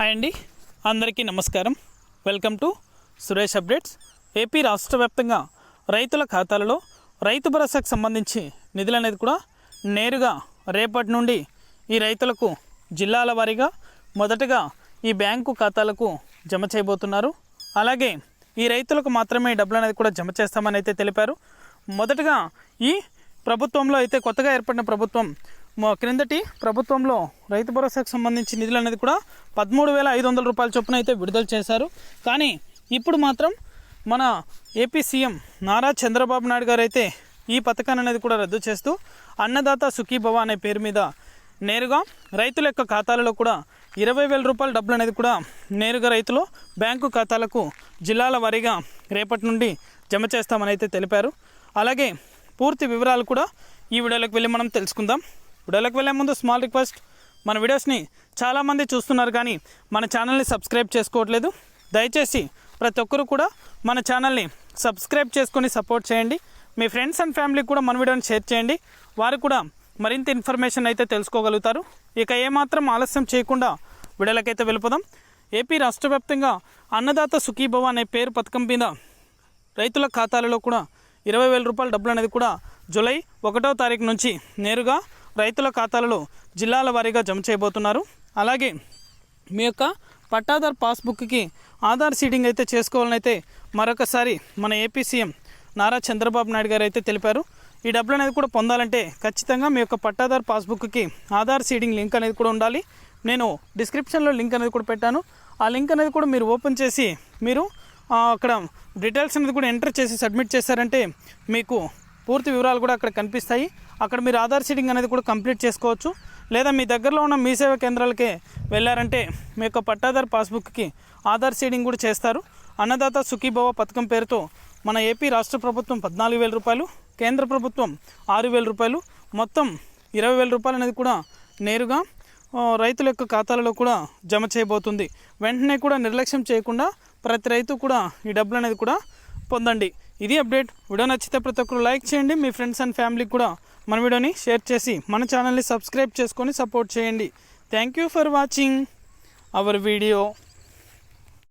Hi అండి. అందరికీ నమస్కారం. Welcome to Suresh updates. AP రాష్ట్ర వ్యాప్తంగా రైతుల ఖాతాలలో రైతు భరోసాకు సంబంధించి నిధులు అనేది కూడా నేరుగా రేపటి నుండి ఈ రైతులకు జిల్లాల వారీగా మొదటగా ఈ బ్యాంకు ఖాతాలకు జమ చేయబోతున్నారు. అలాగే ఈ రైతులకు మాత్రమే డబ్బులు అనేది కూడా జమ చేస్తామని అయితే తెలిపారు. మొదటగా ఈ ప్రభుత్వంలో అయితే కొత్తగా ఏర్పడిన ప్రభుత్వం క్రిందటి ప్రభుత్వంలో రైతు భరోసాకు సంబంధించి నిధులు అనేది కూడా పదమూడు వేల ఐదు వందల రూపాయల చొప్పున అయితే విడుదల చేశారు. కానీ ఇప్పుడు మాత్రం మన ఏపీ సీఎం నారా చంద్రబాబు నాయుడు గారు అయితే ఈ పథకాన్ని అనేది కూడా రద్దు చేస్తూ అన్నదాత సుఖీభవ అనే పేరు మీద నేరుగా రైతుల యొక్క ఖాతాలలో కూడా ఇరవై వేల రూపాయల డబ్బులు అనేది కూడా నేరుగా రైతులు బ్యాంకు ఖాతాలకు జిల్లాల వారీగా రేపటి నుండి జమ చేస్తామని అయితే తెలిపారు. అలాగే పూర్తి వివరాలు కూడా ఈ వీడియోలోకి వెళ్ళి మనం తెలుసుకుందాం. వీడియోలోకి వెళ్ళే ముందు స్మాల్ రిక్వెస్ట్ మన వీడియోస్ని చాలామంది చూస్తున్నారు కానీ మన ఛానల్ని సబ్స్క్రైబ్ చేసుకోవట్లేదు. దయచేసి ప్రతి ఒక్కరు కూడా మన ఛానల్ని సబ్స్క్రైబ్ చేసుకొని సపోర్ట్ చేయండి. మీ ఫ్రెండ్స్ అండ్ ఫ్యామిలీకి కూడా మన వీడియోని షేర్ చేయండి. వారు కూడా మరింత ఇన్ఫర్మేషన్ అయితే తెలుసుకోగలుగుతారు. ఇక ఏమాత్రం ఆలస్యం చేయకుండా వీడియోలకైతే వెళ్ళిపోదాం. ఏపీ రాష్ట్ర వ్యాప్తంగా అన్నదాత సుఖీభవ అనే పేరు పథకం మీద రైతుల ఖాతాలలో కూడా ఇరవై వేల రూపాయల డబ్బులు అనేది కూడా జూలై ఒకటో తారీఖు నుంచి నేరుగా రైతుల ఖాతాలలో జిల్లాల వారీగా జమ చేయబోతున్నారు. అలాగే మీ యొక్క పట్టాదార్ పాస్బుక్కి ఆధార్ సీడింగ్ అయితే చేసుకోవాలని అయితే మరొకసారి మన ఏపీ సీఎం నారా చంద్రబాబు నాయుడు గారు అయితే తెలిపారు. ఈ డబ్బులు అనేది కూడా పొందాలంటే ఖచ్చితంగా మీ యొక్క పట్టాదార్ పాస్బుక్కి ఆధార్ సీడింగ్ లింక్ అనేది కూడా ఉండాలి. నేను డిస్క్రిప్షన్లో లింక్ అనేది కూడా పెట్టాను. ఆ లింక్ అనేది కూడా మీరు ఓపెన్ చేసి మీరు అక్కడ డీటెయిల్స్ అనేది కూడా ఎంటర్ చేసి సబ్మిట్ చేశారంటే మీకు పూర్తి వివరాలు కూడా అక్కడ కనిపిస్తాయి. అక్కడ మీరు ఆధార్ సీటింగ్ అనేది కూడా కంప్లీట్ చేసుకోవచ్చు. లేదా మీ దగ్గరలో ఉన్న మీ సేవా కేంద్రాలకే వెళ్ళారంటే మీ యొక్క పట్టాదార్ పాస్బుక్కి ఆధార్ సీడింగ్ కూడా చేస్తారు. అన్నదాత సుఖీభవ పథకం పేరుతో మన ఏపీ రాష్ట్ర ప్రభుత్వం పద్నాలుగు వేల రూపాయలు కేంద్ర ప్రభుత్వం ఆరు వేల రూపాయలు మొత్తం ఇరవై వేల రూపాయలు అనేది కూడా నేరుగా రైతుల యొక్క ఖాతాలలో కూడా జమ చేయబోతుంది. వెంటనే కూడా నిర్లక్ష్యం చేయకుండా ప్రతి రైతు కూడా ఈ డబ్బులు అనేది కూడా పొందండి. ఇది అప్డేట్. వీడియో నచ్చితే ప్రతి ఒక్కరు లైక్ చేయండి. మీ ఫ్రెండ్స్ అండ్ ఫ్యామిలీకి కూడా మన వీడియోని షేర్ చేసి మన ఛానల్ని సబ్స్క్రైబ్ చేసుకొని సపోర్ట్ చేయండి. Thank you for watching. Our video.